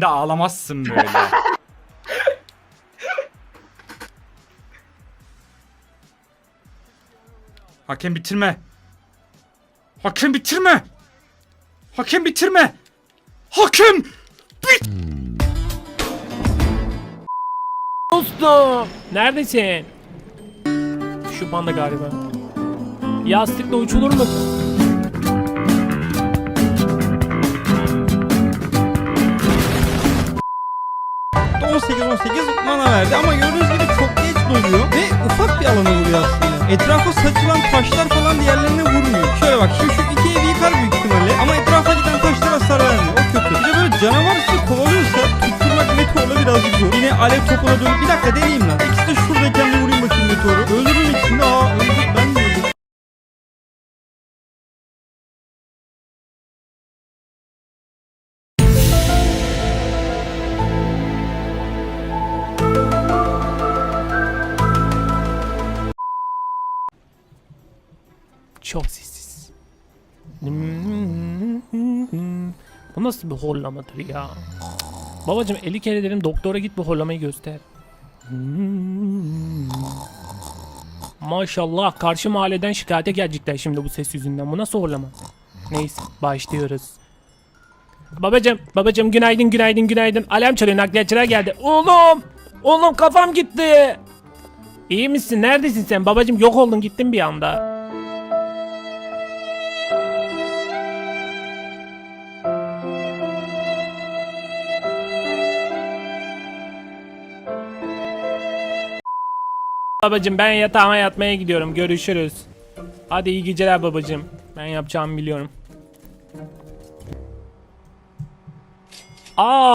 De ağlamazsın böyle. Hakem bitirme. Hakem bitirme. Hakem bitirme. Hakem bit. Dostum. Neredesin? Şu panda galiba. Yastıkla uçulur mu? 18-18 mana verdi ama gördüğünüz gibi çok geç doluyor ve ufak bir alana vuruyor aslında. Etrafa saçılan taşlar falan diğerlerine vurmuyor. Şöyle bak şu, şu iki evi yıkar büyük ihtimalle ama etrafa giden taşlar hasar vermiyor. O kötü. Bir de böyle canavar sizi kovalıyorsa tutturmak meteorla birazcık zor. Yine alev topuna dönüp bir dakika deneyeyim lan. İkisi de şuradayken bir vurayım bakayım meteoru. Çok sessiz. Bu nasıl bir horlamadır ya? Babacım 50 kere dedim doktora git bu horlamayı göster. Maşallah karşı mahalleden şikayete gelecekler şimdi bu ses yüzünden. Bu nasıl horlama? Neyse başlıyoruz. Babacım, babacım günaydın günaydın günaydın. Alarm çalıyor nakliyatçılar geldi. Oğlum! Oğlum kafam gitti. İyi misin? Neredesin sen? Babacım yok oldun gittin bir anda. Babacım ben yatağıma yatmaya gidiyorum. Görüşürüz. Hadi iyi geceler babacım. Ben yapacağımı biliyorum. Aa